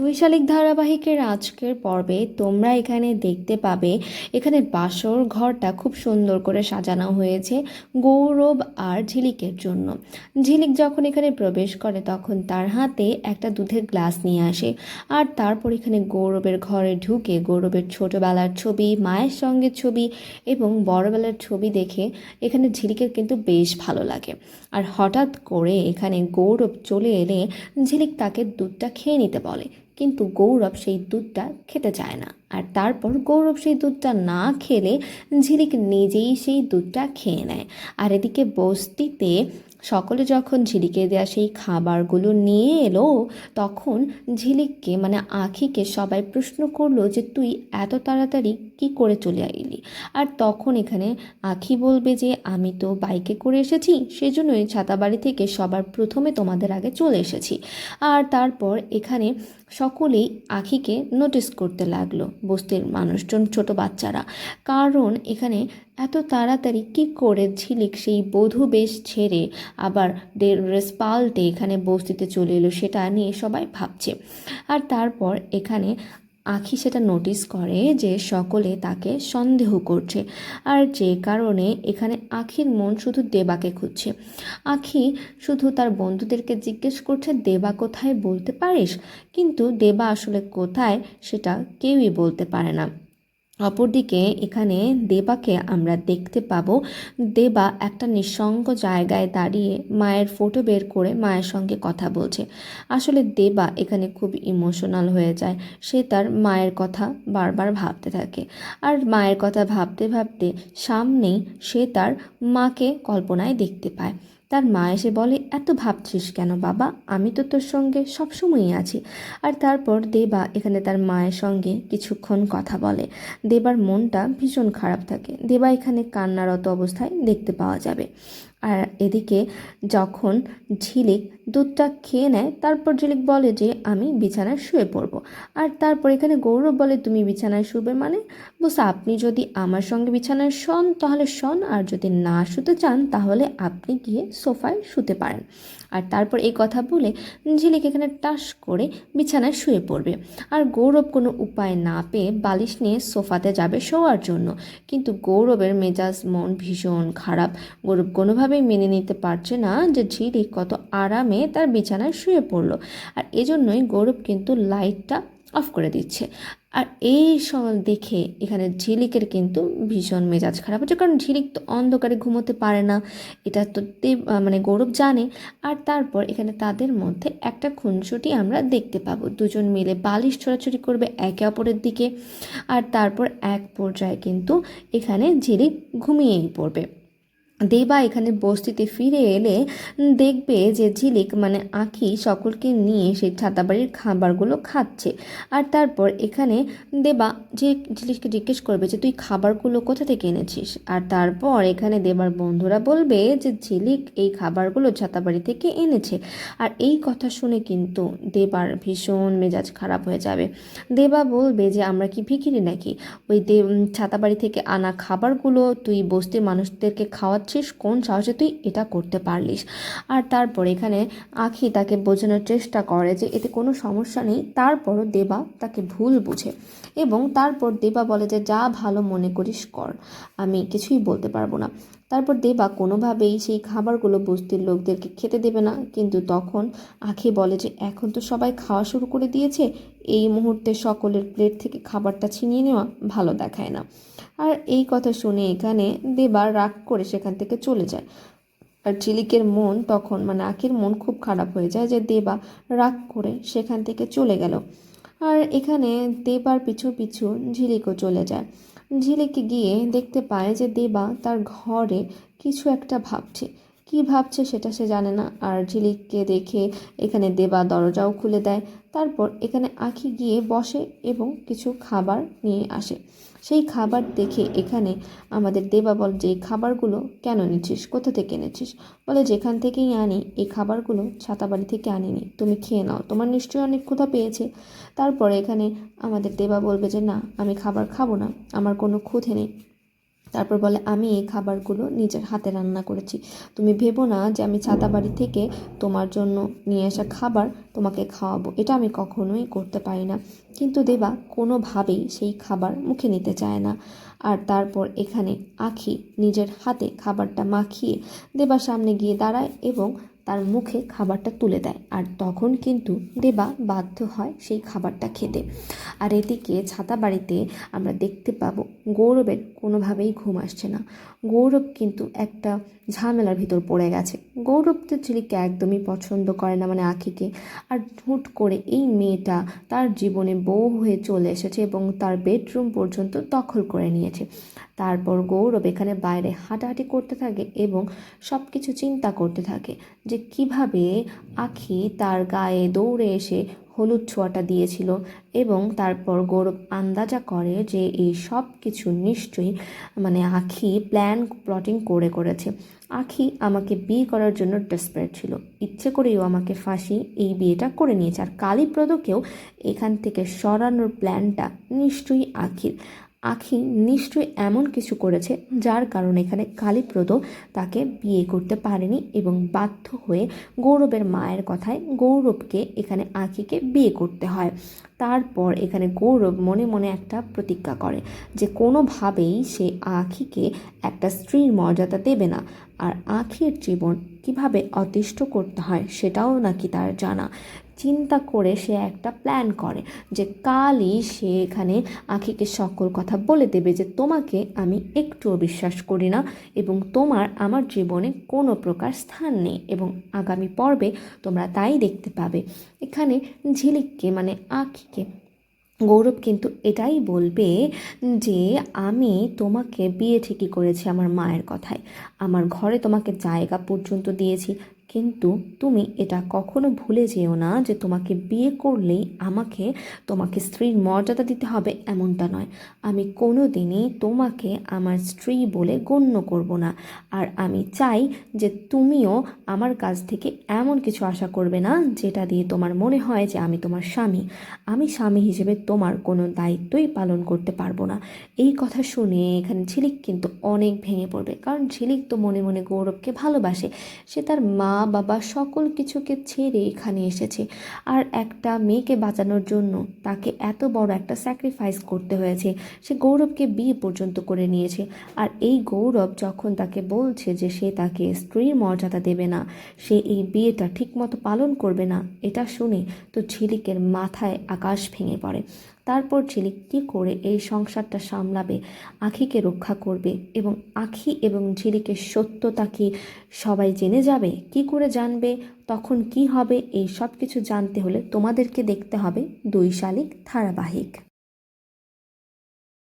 বৈশালিক ধারাবাহিকের আজকের পর্বে তোমরা এখানে দেখতে পাবে, এখানে বাসর ঘরটা খুব সুন্দর করে সাজানো হয়েছে গৌরব আর ঝিলিকের জন্য। ঝিলিক যখন এখানে প্রবেশ করে তখন তার হাতে একটা দুধের গ্লাস নিয়ে আসে আর তারপর এখানে গৌরবের ঘরে ঢুকে গৌরবের ছোটবেলার ছবি, মায়ের সঙ্গে ছবি এবং বড়বেলার ছবি দেখে এখানে ঝিলিকের কিন্তু বেশ ভালো লাগে। আর হঠাৎ করে এখানে গৌরব চলে এলে ঝিলিক তাকে দুধটা খেয়ে নিতে বলে। কিন্তু গৌরব সেই দুধটা খেতে চায় না। আর তারপর গৌরব সেই দুধটা না খেলে ঝিলিক নিজেই সেই দুধটা খেয়ে নেয়। আর এদিকে বস্তিতে সকলে যখন ঝিলিকে দেওয়া সেই খাবারগুলো নিয়ে এলো, তখন ঝিলিককে মানে আখিকে সবাই প্রশ্ন করল যে, তুই এত তাড়াতাড়ি কি করে চলে এলি আর তখন এখানে আখি বলবে যে, আমি তো বাইকে করে এসেছি, সেজন্যই ছাতাবাড়ি থেকে সবার প্রথমে তোমাদের আগে চলে এসেছি। আর তারপর এখানে সকলেই আখিকে নোটিস করতে লাগল, বস্তির মানুষজন, ছোট বাচ্চারা। কারণ এখানে এত তাড়াতাড়ি কি করে ঝিলিক সেই বধূ বেশ ছেড়ে আবার ড্রেস পাল্টে এখানে বস্তিতে চলে এলো সেটা নিয়ে সবাই ভাবছে। আর তারপর এখানে আখি সেটা নোটিস করে যে সকলে তাকে সন্দেহ করছে আর যে কারণে এখানে আখির মন শুধু দেবাকে খুঁজছে। আখি শুধু তার বন্ধুদেরকে জিজ্ঞেস করছে, দেবা কোথায় বলতে পারিস? কিন্তু দেবা আসলে কোথায় সেটা কেউই বলতে পারে না। অপরদিকে এখানে দেবাকে আমরা দেখতে পাবো। দেবা একটা নিঃসঙ্গ জায়গায় দাঁড়িয়ে মায়ের ফটো বের করে মায়ের সঙ্গে কথা বলছে। আসলে দেবা এখানে খুব ইমোশনাল হয়ে যায়। সে তার মায়ের কথা বারবার ভাবতে থাকে। আর মায়ের কথা ভাবতে ভাবতে সামনেই সে তার মাকে কল্পনায় দেখতে পায়। তার মা এসে বলে, এত ভাবছিস কেন বাবা? আমি তো তোর সঙ্গে সবসময়ই আছি। আর তারপর দেবা এখানে তার মায়ের সঙ্গে কিছুক্ষণ কথা বলে। দেবার মনটা ভীষণ খারাপ থাকে। দেবা এখানে কান্নারত অবস্থায় দেখতে পাওয়া যাবে। আর এদিকে যখন ঝিলিক দুধটা খেয়ে নেয়, তারপর ঝিলিক বলে যে, আমি বিছানায় শুয়ে পড়ব। আর তারপর এখানে গৌরব বলে, তুমি বিছানায় শুবে মানে? বস আপনি যদি আমার সঙ্গে বিছানায় শন, তাহলে শন, আর যদি না শুতে চান, তাহলে আপনি গিয়ে সোফায় শুতে পারেন। আর তারপর এই কথা বলে ঝিলিক এখানে টাস করে বিছানায় শুয়ে পড়বে। আর গৌরব কোনো উপায় না পেয়ে বালিশ নিয়ে সোফাতে যাবে শোয়ার জন্য। কিন্তু গৌরবের মেজাজ মন ভীষণ খারাপ। গৌরব কোনোভাবেই মেনে নিতে পারছে না যে ঝিলিক কত আরামে তার বিছানায় শুয়ে পড়ল। আর এজন্যই গৌরব কিন্তু লাইটটা অফ করে দিচ্ছে। আর এই সব দেখে এখানে ঝিলিকের কিন্তু ভীষণ মেজাজ খারাপ হচ্ছে। কারণ ঝিলিক তো অন্ধকারে ঘুমোতে পারে না, এটা তো দেব মানে গৌরব জানে। আর তারপর এখানে তাদের মধ্যে একটা খুনসুটি আমরা দেখতে পাবো। দুজন মিলে বালিশ ছোড়াছুড়ি করবে একে অপরের দিকে। আর তারপর এক পর্যায়ে কিন্তু এখানে ঝিলিক ঘুমিয়েই পড়বে। দেবা এখানে বস্তিতে ফিরে এলে দেখবে যে ঝিলিক মানে আঁখি সকলকে নিয়ে সেই ছাতাবাড়ির খাবারগুলো খাচ্ছে। আর তারপর এখানে দেবা যে ঝিলিককে জিজ্ঞেস করবে যে, তুই খাবারগুলো কোথা থেকে এনেছিস? আর তারপর এখানে দেবার বন্ধুরা বলবে যে, ঝিলিক এই খাবারগুলো ছাতাবাড়ি থেকে এনেছে। আর এই কথা শুনে কিন্তু দেবার ভীষণ মেজাজ খারাপ হয়ে যাবে। দেবা বলবে যে, আমরা কি ভিখিরি নাকি? ওই দেব ছাতাবাড়ি থেকে আনা খাবারগুলো তুই বস্তির মানুষদেরকে খাওয়াচ্ছিস কোন সাহসে তুই এটা করতে পারলিস? আর তারপর এখানে আখি তাকে বোঝানোর চেষ্টা করে যে এতে কোনো সমস্যা নেই, তারপরও দেবা তাকে ভুল বুঝে এবং তারপর দেবা বলে যে, যা ভালো মনে করিস কর, আমি কিছুই বলতে পারব না। তারপর দেবা কোনোভাবেই সেই খাবারগুলো বস্তির লোকদেরকে খেতে দেবে না। কিন্তু তখন আখি বলে যে, এখন তো সবাই খাওয়া শুরু করে দিয়েছে। এই মুহূর্তে সকলের প্লেট থেকে খাবারটা ছিনিয়ে নেওয়া ভালো দেখায় না। আর এই কথা শুনে এখানে দেবা রাগ করে সেখান থেকে চলে যায়। আর ঝিলিকের মন তখন মানে আখির মন খুব খারাপ হয়ে যায় যে দেবা রাগ করে সেখান থেকে চলে গেল। আর এখানে দেবার পিছু পিছু ঝিলিকও চলে যায়। ঝিলিক গিয়ে দেখতে পায় যে দেবা তার ঘরে কিছু একটা ভাবছে। কি ভাবছে সেটা সে জানে না। আর ঝিলিককে দেখে এখানে দেবা দরজাও খুলে দেয়। তারপর এখানে আখি গিয়ে বসে এবং কিছু খাবার নিয়ে আসে। সেই খাবার দেখে এখানে আমাদের দেবা বল, যে খাবারগুলো কেন নিচ্ছিস? কোথা থেকে এনেছিস? বলে, যেখান থেকেই আনি, এই খাবারগুলো ছাতাবাড়ি থেকে আনিনি। তুমি খেয়ে নাও, তোমার নিশ্চয়ই অনেক ক্ষুধা পেয়েছে। তারপরে এখানে আমাদের দেবা বলবে যে, না, আমি খাবার খাব না, আমার কোনো ক্ষুধে নেই। তারপর বলে, আমি এই খাবারগুলো নিজের হাতে রান্না করেছি। তুমি ভেবো না যে আমি ছাতা বাড়ি থেকে তোমার জন্য নিয়ে আসা খাবার তোমাকে খাওয়াবো। এটা আমি কখনোই করতে পারি না। কিন্তু দেবা, কোনোভাবেই সেই খাবার মুখে নিতে চায় না। আর তারপর এখানে আখি নিজের হাতে খাবারটা মাখিয়ে দেবার সামনে গিয়ে দাঁড়ায় এবং তার মুখে খাবারটা তুলে দেয়। আর তখন কিন্তু দেবা বাধ্য হয় সেই খাবারটা খেতে। আর এদিকে ছাতা বাড়িতে আমরা দেখতে পাবো, গৌরবের কোনোভাবেই ঘুম আসছে না। গৌরব কিন্তু একটা ঝামেলার ভিতর পড়ে গেছে। গৌরব তো ঝিলিককে একদমই পছন্দ করে না মানে আখিকে। আর হুট করে এই মেয়েটা তার জীবনে বউ হয়ে চলে এসেছে এবং তার বেডরুম পর্যন্ত দখল করে নিয়েছে। তারপর গৌরব এখানে বাইরে হাঁটাহাঁটি করতে থাকে এবং সব কিছু চিন্তা করতে থাকে যে কীভাবে আখি তার গায়ে দৌড়ে এসে হলুদ ছোঁয়াটা দিয়েছিল এবং তারপর গৌরব আন্দাজা করে যে এই সব কিছু নিশ্চয়ই মানে আখি প্ল্যান প্লটিং করে করেছে। আখি আমাকে বিয়ে করার জন্য ডেসপারেট ছিল। ইচ্ছে করেও আমাকে ফাঁসি এই বিয়েটা করে নিয়েছে। আর কালীপ্রদকেও এখান থেকে সরানোর প্ল্যানটা নিশ্চয়ই আখির। আখি নিশ্চয়ই এমন কিছু করেছে যার কারণে এখানে কালীপ্রদ তাকে বিয়ে করতে পারেনি এবং বাধ্য হয়ে গৌরবের মায়ের কথায় গৌরবকে এখানে আখিকে বিয়ে করতে হয়। তারপর এখানে গৌরব মনে মনে একটা প্রতিজ্ঞা করে যে কোনোভাবেই সে আখিকে একটা স্ত্রীর মর্যাদা দেবে না। আর আখির জীবন কীভাবে অতিষ্ঠ করতে হয় সেটাও নাকি তার জানা। চিন্তা করে সে একটা প্ল্যান করে যে কালই সে এখানে আখিকে সকল কথা বলে দেবে যে তোমাকে আমি একটুও বিশ্বাস করি না এবং তোমার আমার জীবনে কোনো প্রকার স্থান নেই এবং আগামী পর্বে তোমরা তাই দেখতে পাবে। এখানে ঝিলিককে মানে আখিকে গৌরব কিন্তু এটাই বলবে যে আমি তোমাকে বিয়ে ঠিকই করেছি আমার মায়ের কথায়। আমার ঘরে তোমাকে জায়গা পর্যন্ত দিয়েছি কিন্তু তুমি এটা কখনো ভুলে যেও না যে তোমাকে বিয়ে করলেই আমাকে, তোমাকে স্ত্রীর মর্যাদা দিতে হবে এমনটা নয়। আমি কোনো দিনই তোমাকে আমার স্ত্রী বলে গণ্য করব না। আর আমি চাই যে তুমিও আমার কাছ থেকে এমন কিছু আশা করবে না যেটা দিয়ে তোমার মনে হয় যে আমি তোমার স্বামী। আমি স্বামী হিসেবে তোমার কোনো দায়িত্বই পালন করতে পারব না। এই কথা শুনে এখানে ঝিলিক কিন্তু অনেক ভেঙে পড়বে। কারণ ঝিলিক তো মনে মনে গৌরবকে ভালোবাসে। সে তার মা বাবা সকল কিছুকে ছেড়ে এখানে এসেছে। আর একটা মেয়েকে বাঁচানোর জন্য তাকে এত বড় একটা স্যাক্রিফাইস করতে হয়েছে। সে গৌরবকে বিয়ে পর্যন্ত করে নিয়েছে। আর এই গৌরব যখন তাকে বলছে যে সে তাকে স্ত্রীর মর্যাদা দেবে না, সে এই বিয়েটা ঠিকমতো পালন করবে না, এটা শুনে তো ঝিলিকের মাথায় আকাশ ভেঙে পড়ে। তারপর ঝিলিক কী করে এই সংসারটা সামলাবে, আখিকে রক্ষা করবে এবং আখি এবং ঝিলিকের সত্যতা কি সবাই জেনে যাবে? কি করে জানবে? তখন কি হবে? এই সব কিছু জানতে হলে তোমাদেরকে দেখতে হবে দুই শালিক ধারাবাহিক।